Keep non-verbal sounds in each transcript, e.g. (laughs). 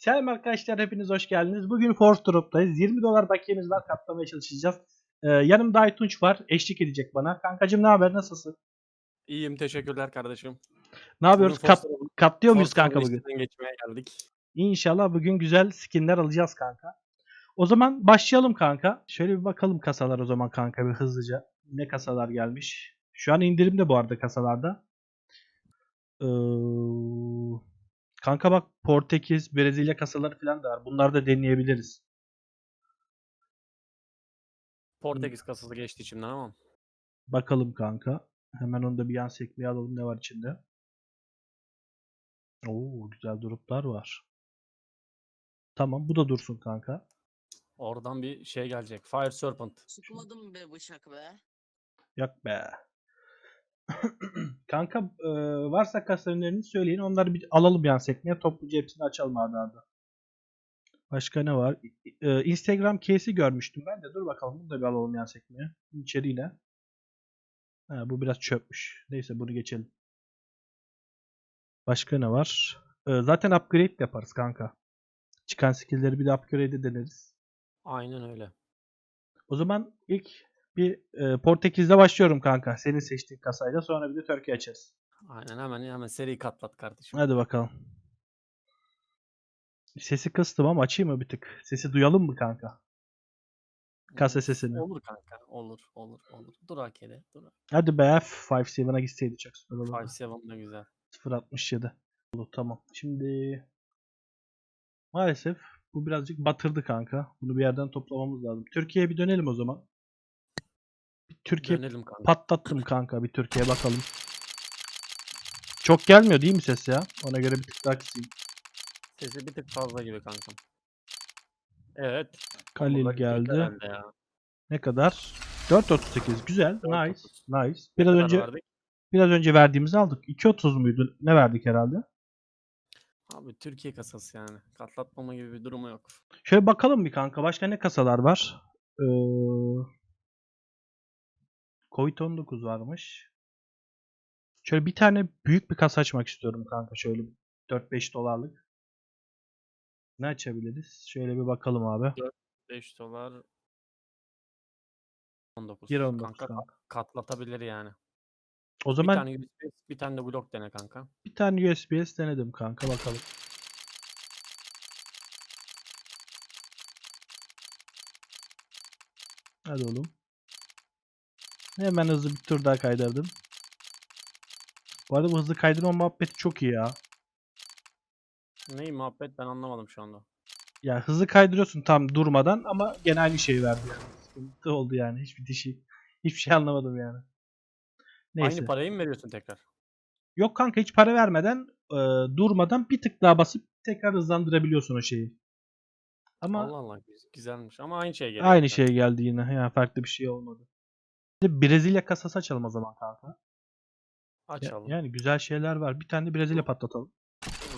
Selam arkadaşlar hepiniz hoş geldiniz. Bugün Force Drop'tayız. 20 dolar bakiyemiz var katlamaya çalışacağız. Ee, yanımda Aytunç var. Eşlik edecek bana. Kankacım ne haber nasılsın? İyiyim teşekkürler kardeşim. Ne yapıyoruz? Bugün Kat, Force- katlıyor muyuz kanka bugün? Geçmeye geldik. İnşallah bugün güzel skinler alacağız kanka. O zaman başlayalım kanka. Şöyle bir bakalım kasalar o zaman kanka bir hızlıca. Ne kasalar gelmiş? Şu an indirimde bu arada kasalarda. Ee, kanka bak Portekiz, Brezilya kasaları falan da var. Bunları da deneyebiliriz. Portekiz kasası geçti içimden ama. Bakalım kanka. Hemen onu da bir yan sekmeye alalım ne var içinde. Oo güzel droplar var. Tamam bu da dursun kanka. Oradan bir şey gelecek. Fire Serpent. Sıkmadım be bıçak be. Yok be. Kanka e, varsa önerini söyleyin. Onları bir alalım yan sekmeye. Topluca hepsini açalım arda arda. Başka ne var? E, Instagram case'i görmüştüm ben de. Dur bakalım bunu da bir alalım yan sekmeye. İçeriği ne? Ha, bu biraz çöpmüş. Neyse bunu geçelim. Başka ne var? E, zaten upgrade de yaparız kanka. Çıkan skill'leri bir de upgrade deneriz. Aynen öyle. O zaman ilk bir e, Portekiz'de başlıyorum kanka. Senin seçtiğin kasayla sonra bir de Türkiye açarız. Aynen hemen hemen seri katlat kardeşim. Hadi bakalım. Sesi kıstım ama açayım mı bir tık? Sesi duyalım mı kanka? Kasa sesini. Olur kanka. Olur olur olur. Dur. Dur. Hadi be F57'a gitseydi çok süper olurdu. 5-7 da güzel. 0.67. Oldu tamam. Şimdi maalesef bu birazcık batırdı kanka. Bunu bir yerden toplamamız lazım. Türkiye'ye bir dönelim o zaman. Bir Türkiye Dönelim kanka. Patlattım kanka bir Türkiye bakalım. Çok gelmiyor değil mi ses ya? Ona göre bir tık daha kısayım. Sesi bir tık fazla gibi kankam. Evet. Kalil geldi. herhalde ya. Ne kadar? 4.38 güzel. 4.30. Nice. Nice. Ne Biraz kadar önce verdik? biraz önce verdiğimizi aldık. 2.30 muydu? Ne verdik herhalde? Abi Türkiye kasası yani. Katlatmama gibi bir durumu yok. Şöyle bakalım bir kanka. Başka ne kasalar var? Ee, Covid-19 varmış. Şöyle bir tane büyük bir kasa açmak istiyorum kanka. Şöyle 4-5 dolarlık. Ne açabiliriz? Şöyle bir bakalım abi. 5 dolar 19. Gir 19 kanka, kanka. ka- katlatabilir yani. O Bir zaman tane USB, bir tane de blok dene kanka. bir tane USBS denedim kanka bakalım. Hadi oğlum. Hemen hızlı bir tur daha kaydırdım. Bu arada bu hızlı kaydırma muhabbeti çok iyi ya. Neyi muhabbet ben anlamadım şu anda. Ya hızlı kaydırıyorsun tam durmadan ama gene aynı şeyi verdi yani. Sıkıntı oldu yani. Hiçbir dişi hiçbir şey anlamadım yani. Neyse. Aynı parayı mı veriyorsun tekrar? Yok kanka hiç para vermeden e, durmadan bir tık daha basıp tekrar hızlandırabiliyorsun o şeyi. Ama Allah Allah güz- güzelmiş ama aynı şey geliyor. aynı şey geldi yine. Yani farklı bir şey olmadı. Brezilya kasası açalım o zaman kanka. Ya- Açalım. yani güzel şeyler var. Bir tane de Brezilya patlatalım.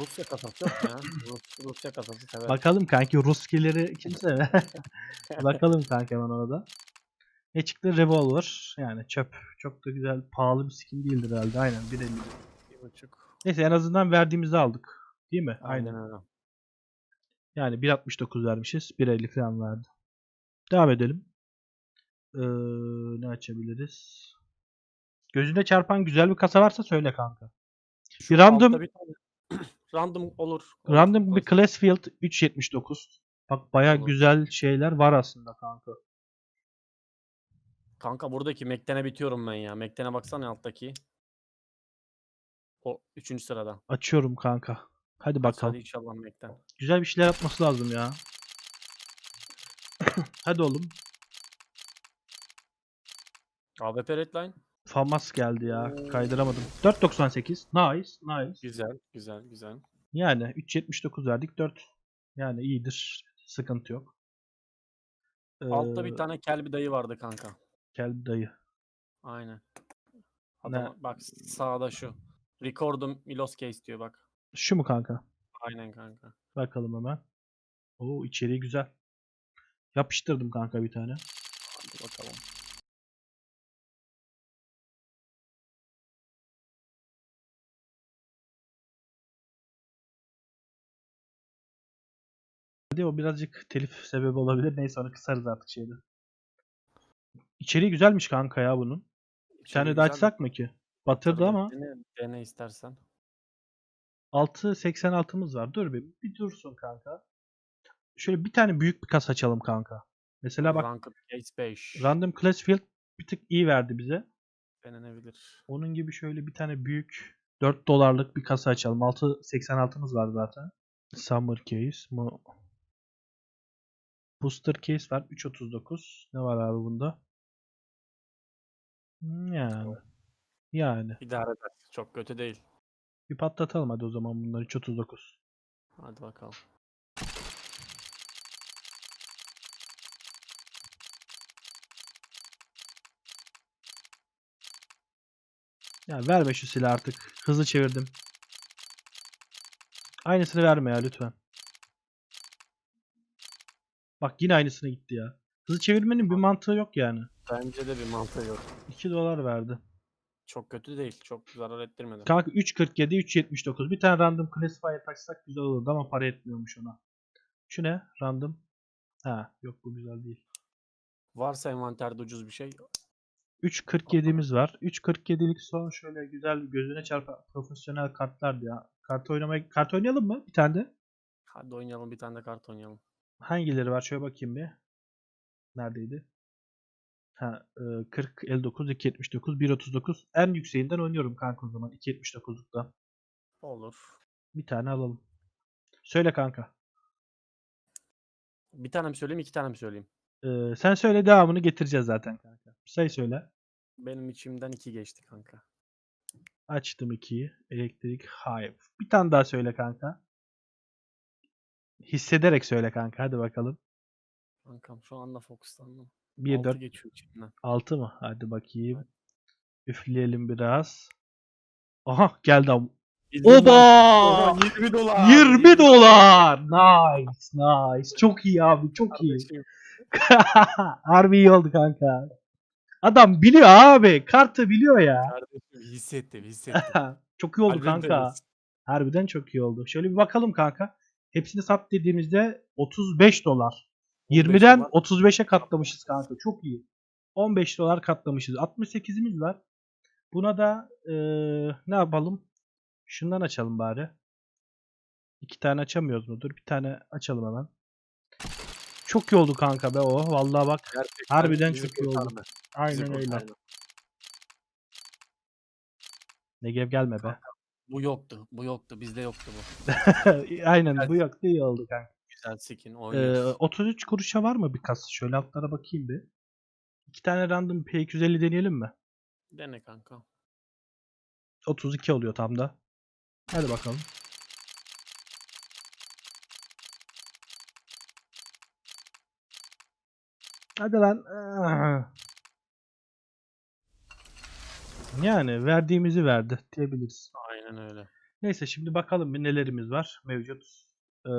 Rusya kasası yok mu ya. Rus, Rusya kasası sever. Bakalım kanki Ruskileri kimse (laughs) Bakalım kanka hemen orada. Ne çıktı? Revolver. Yani çöp. Çok da güzel, pahalı bir skin değildir herhalde. Aynen 1.50. Bir buçuk. Neyse en azından verdiğimizi aldık. Değil mi? Aynen öyle. Yani 1.69 vermişiz. 1.50 falan verdi. Devam edelim. Ee, ne açabiliriz? Gözüne çarpan güzel bir kasa varsa söyle kanka. Şu Bir random bir tane- (clears throat) random olur. olur, random bir olur. Classfield 3.79. Bak baya güzel şeyler var aslında kanka. Kanka buradaki Mekten'e bitiyorum ben ya. Mekten'e baksana alttaki. O üçüncü sırada. Açıyorum kanka. Hadi bakalım. Hadi inşallah Mekten. Güzel bir şeyler yapması lazım ya. (clears throat) Hadi oğlum. AWP Redline. Famas geldi ya. Kaydıramadım. 4.98. Nice. Nice. Güzel, güzel, güzel. Yani 3.79 verdik. 4. Yani iyidir. Sıkıntı yok. Altta Ee, bir tane Kelbi dayı vardı kanka. Kelbi dayı. Aynen. Adam, bak sağda şu. Recordum Miloske istiyor bak. Şu mu kanka? Aynen kanka. Bakalım hemen. Oo içeriği güzel. Yapıştırdım kanka bir tane. Hadi bakalım. Hadi o birazcık telif sebebi olabilir. Neyse onu kısarız artık şeyde. İçeriği güzelmiş kanka ya bunun. Bir tane de açsak mı ki? Batırdı ama Dene, dene istersen. 6.86'mız var. Dur bir, bir dursun kanka. Şöyle bir tane büyük bir kas açalım kanka. Mesela bak Ranked Case 5. Random Classfield bir tık iyi verdi bize. Denenebilir. Onun gibi şöyle bir tane büyük 4 dolarlık bir kasa açalım. 6.86'mız var zaten. Summer Case. Mu Booster Case var. 3.39. Ne var abi bunda? Hmm, Yani. Yani. İdare eder. Çok kötü değil. Bir patlatalım hadi o zaman bunları 3.39. Hadi bakalım. Ya verme şu silahı artık. Hızlı çevirdim. Aynısını verme ya lütfen. Bak yine aynısına gitti ya. Hızlı çevirmenin bir mantığı yok yani. Bence de bir mantığı yok. 2 dolar verdi. Çok kötü değil. Çok zarar ettirmedi. Kanka 3.47, 3.79. Bir tane random classifier taksak güzel olurdu ama para etmiyormuş ona. Şu ne? Random. Ha yok bu güzel değil. Varsa envanterde ucuz bir şey. 3.47'miz var. 3.47'lik son şöyle güzel gözüne çarpan profesyonel kartlar ya. Kart oynamaya kart oynayalım mı? Bir tane de. Hadi oynayalım bir tane de kart oynayalım. Hangileri var? Şöyle bakayım bir. Neredeydi? Ha, e, 40, 59, 279, 139. En yükseğinden oynuyorum kanka o zaman. 279'luktan. Olur. Bir tane alalım. Söyle kanka. Bir tane mi söyleyeyim iki tane mi söyleyeyim? Ee, sen söyle devamını getireceğiz zaten kanka. Say söyle. Benim içimden iki geçti kanka. Açtım 2'yi. Elektrik Hive. Bir tane daha söyle kanka. Hissederek söyle kanka. Hadi bakalım. Kankam şu anda fokuslandım. 1, Altı 4, geçiyor içimden. 6 mı? Hadi bakayım. Üfleyelim biraz. Aha geldi. Oba! Oha, 20 dolar. 20 dolar. Nice, nice. Çok iyi abi, çok iyi. (laughs) Harbi iyi oldu kanka. Adam biliyor abi. Kartı biliyor ya. Kardeşim hissettim hissettim. (laughs) çok iyi oldu Kalbim kanka. Harbiden çok iyi oldu. Şöyle bir bakalım kanka. Hepsini sat dediğimizde 35 dolar. 15 20'den dolar. 35'e katlamışız kanka. Çok iyi. 15 dolar katlamışız. 68'imiz var. Buna da eee, ne yapalım? Şundan açalım bari. İki tane açamıyoruz mudur? Bir tane açalım hemen. Çok iyi oldu kanka be o. Vallahi bak. Gerçekten Harbiden çok iyi oldu. Aynen öyle. kurtardı. Negev gelme be. Bu yoktu. Bu yoktu. Bizde yoktu bu. (laughs) Aynen bu yok. İyi oldu kanka. Güzel skin Ee, oynuyoruz. 33 kuruşa var mı bir kasa? Şöyle altlara bakayım bir. İki tane random P250 deneyelim mi? Dene kanka. 32 oluyor tam da. Hadi bakalım. Hadi lan. Ah. Yani verdiğimizi verdi diyebiliriz. Aynen öyle. Neyse şimdi bakalım bir nelerimiz var mevcut. Ee,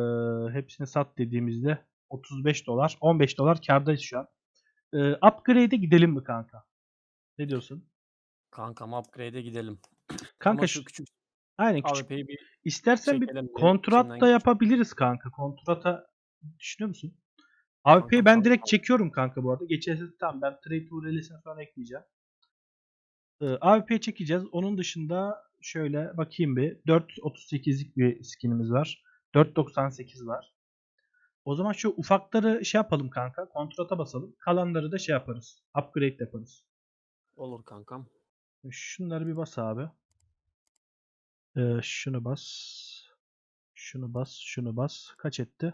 hepsini sat dediğimizde 35 dolar, 15 dolar kârdayız şu an. Ee, upgrade'e gidelim mi kanka? Ne diyorsun? Kankam upgrade'e gidelim. (clears throat) Kanka Ama şu küçük aynen küçük. Bir İstersen bir kontrat da yapabiliriz kanka. Kontrata düşünüyor musun? AWP'yi Kanka, ben direkt çekiyorum kanka bu arada. Geçen sene tamam ben trade URL'sini sonra ekleyeceğim. Ee, AWP çekeceğiz. Onun dışında şöyle bakayım bir. 4.38'lik bir skinimiz var. 4.98 var. O zaman şu ufakları şey yapalım kanka. Kontrata basalım. Kalanları da şey yaparız. Upgrade yaparız. olur kankam. Şunları bir bas abi. Ee, şunu bas. Şunu bas. Şunu bas. Kaç etti?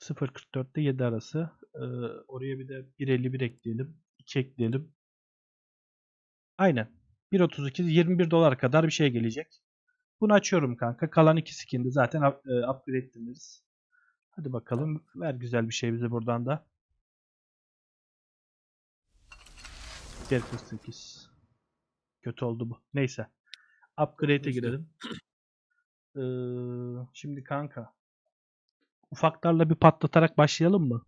0.44 ile 7 arası. Ee, oraya bir de 1.51 ekleyelim. 2 ekleyelim. Aynen. 1.32 21 dolar kadar bir şey gelecek. Bunu açıyorum kanka. Kalan iki skin'de zaten e, upgrade deniriz. Hadi bakalım. Ver güzel bir şey bize buradan da. 1.48 Kötü oldu bu. Neyse. Upgrade'e girelim. Ee, şimdi kanka. Ufaklarla bir patlatarak başlayalım mı?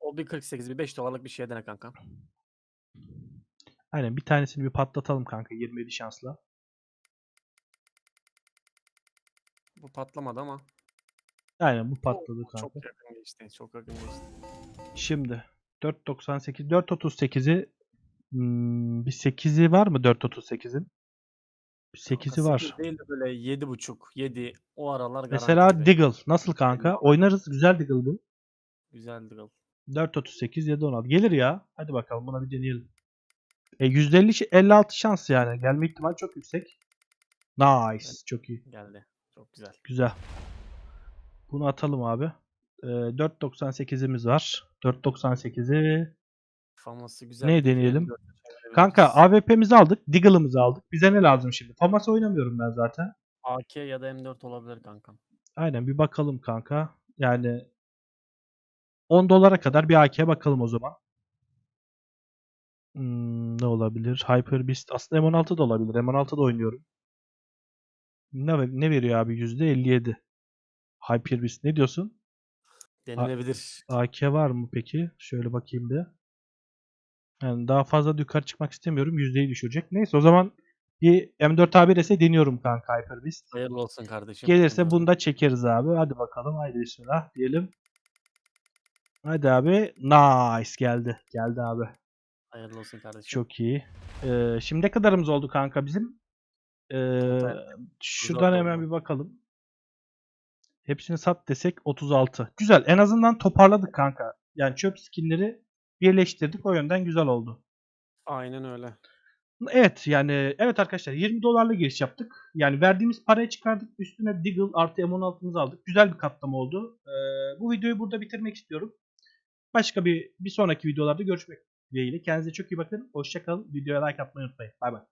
O bir 48 bir 5 dolarlık bir şey dene kanka. Aynen bir tanesini bir patlatalım kanka 27 şansla. Bu patlamadı ama. Aynen bu patladı kanka. Çok yakın geçti. Çok yakın geçti. Şimdi 4.98 4.38'i hmm, bir 8'i var mı 4.38'in? Bir 8'i var. 8 değil de böyle 7.5, 7 o aralar Mesela garanti. Diggle nasıl kanka? Oynarız güzel Diggle bu. Güzel Diggle. 4.38 7.16 gelir ya. Hadi bakalım buna bir deneyelim. E %50 şi- 56 şans yani. Gelme ihtimali çok yüksek. Nice. Çok iyi. Geldi. Çok güzel. Güzel. Bunu atalım abi. Ee, 4.98'imiz var. 4.98'i Faması güzel. Ne bir deneyelim? Kanka AWP'mizi aldık. Diggle'ımızı aldık. Bize ne lazım şimdi? Famas oynamıyorum ben zaten. AK ya da M4 olabilir kankam. Aynen bir bakalım kanka. Yani 10 dolara kadar bir AK'ye bakalım o zaman. Hmm, ne olabilir? Hyper Beast. Aslında M16 da olabilir. M16 da oynuyorum. Ne, ne veriyor abi? %57. Hyper Beast. Ne diyorsun? Denilebilir. AK var mı peki? Şöyle bakayım bir. Yani daha fazla yukarı çıkmak istemiyorum. Yüzdeyi düşürecek. Neyse o zaman bir M4A1 deniyorum kanka Hyper Beast. Hayırlı olsun kardeşim. Gelirse M4. bunu da çekeriz abi. Hadi bakalım. Haydi bismillah diyelim. Hadi abi. Nice geldi. Geldi abi. Hayırlı olsun kardeşim. Çok iyi. Ee, şimdi ne kadarımız oldu kanka bizim? Ee, şuradan hemen oldu. bir bakalım. Hepsini sat desek 36. Güzel. En azından toparladık kanka. Yani çöp skinleri birleştirdik. O yönden güzel oldu. Aynen öyle. Evet yani evet arkadaşlar 20 dolarla giriş yaptık. Yani verdiğimiz parayı çıkardık. Üstüne Deagle artı M16'mızı aldık. Güzel bir katlama oldu. Ee, bu videoyu burada bitirmek istiyorum. Başka bir bir sonraki videolarda görüşmek dileğiyle. Kendinize çok iyi bakın. Hoşçakalın. Videoya like atmayı unutmayın. Bay bay.